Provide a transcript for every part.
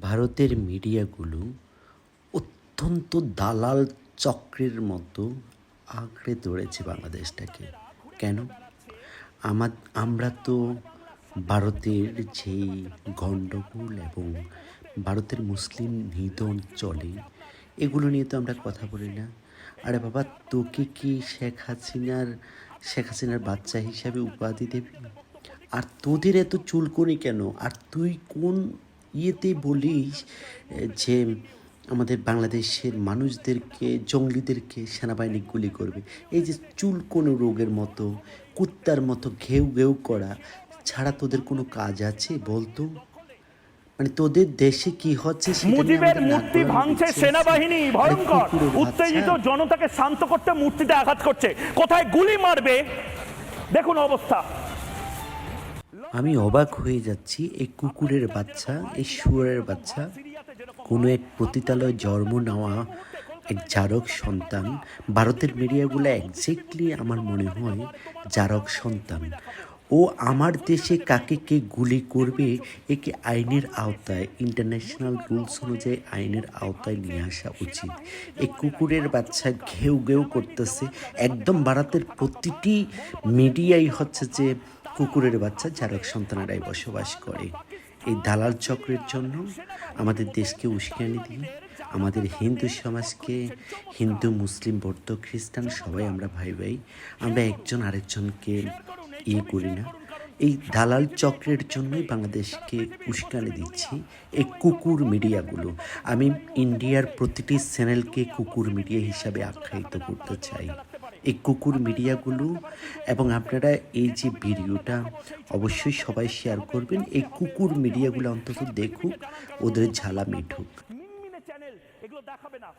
ভারতের মিডিয়াগুলো অত্যন্ত দালাল চক্রের মতো আঁকড়ে ধরেছে বাংলাদেশটাকে। কেন? আমার আমরা তো ভারতের যেই গণ্ডগোল এবং ভারতের মুসলিম নিধন চলে, এগুলো নিয়ে তো আমরা কথা বলি না। আরে বাবা, তোকে কি শেখ হাসিনার শেখ হাসিনার বাচ্চা হিসাবে উপাধি দেবে? আর তোদের এত চুলকনি কেন? আর তুই কোন ইয়েতে বলিস এ, যে আমাদের বাংলাদেশের মানুষদেরকে জঙ্গলিদেরকে সেনাবাহিনী গুলি করবে। এই যে চুলকোনো রোগের মতো কুত্তার মতো ঘেউ ঘেউ করা ছাড়া তোদের কোনো কাজ আছে বলতো? মানে তোদের দেশে কি হচ্ছে মুজিবের মূর্তি ভাঙছে সেনাবাহিনী ভয়ঙ্কর। উত্তেজিত জনতাকে শান্ত করতে মূর্তিতে আঘাত করছে। কোথায় গুলি মারবে? দেখুন অবস্থা। আমি অবাক হয়ে যাচ্ছি, এই কুকুরের বাচ্চা, এই শুয়ারের বাচ্চা। কোনো এক পতিতালয় জন্ম নেওয়া এক জারক সন্তান। ভারতের মিডিয়াগুলো একজ্যাক্টলি আমার মনে হয় জারক সন্তান। ও আমার দেশে কাকে কে গুলি করবে, একে আইনের আওতায় ইন্টারন্যাশনাল রুলস অনুযায়ী আইনের আওতায় নিয়ে আসা উচিত। এই কুকুরের বাচ্চা ঘেউ ঘেউ করতেছে। একদম ভারতের প্রতিটি মিডিয়াই হচ্ছে যে কুকুরের বাচ্চা জারক সন্তানেরাই বসবাস করে। এই দালাল চক্রের জন্য আমাদের দেশকে উস্কানি দিয়ে, আমাদের হিন্দু সমাজকে, হিন্দু, মুসলিম, বৌদ্ধ, খ্রিস্টান সবাই আমরা ভাই ভাই, আমরা একজন আরেকজনকে ইয়ে করি না। এই দালাল চক্রের জন্যই বাংলাদেশকে উস্কানি দিচ্ছি এই কুকুর মিডিয়াগুলো। আমি ইন্ডিয়ার প্রতিটি চ্যানেলকে কুকুর মিডিয়া হিসাবে আখ্যায়িত করতে চাই। এই কুকুর মিডিয়াগুলো এবং আপনারা এই যে ভিডিওটা অবশ্যই সবাই শেয়ার করবেন। এই কুকুর মিডিয়াগুলো অন্তত দেখুক ওদের ঝালা মিঠুক। চ্যানেল এগুলো দেখাবে না।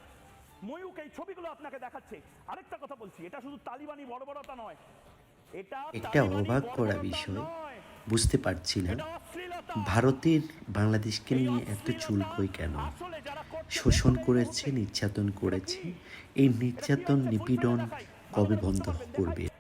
ময়ূক এই ছবিগুলো আপনাকে দেখাচ্ছে। আরেকটা কথা বলছি এটা শুধু তালিবানি বর্বরতা নয়। এটা একটা অবাক করা বিষয় বুঝতে পারছি না। ভারতের বাংলাদেশকে নিয়ে এত চুলকই কেন? শোষণ করেছে নির্যাতন করেছে। এই নির্যাতন নিপীড়ন কবে বন্ধ করবে?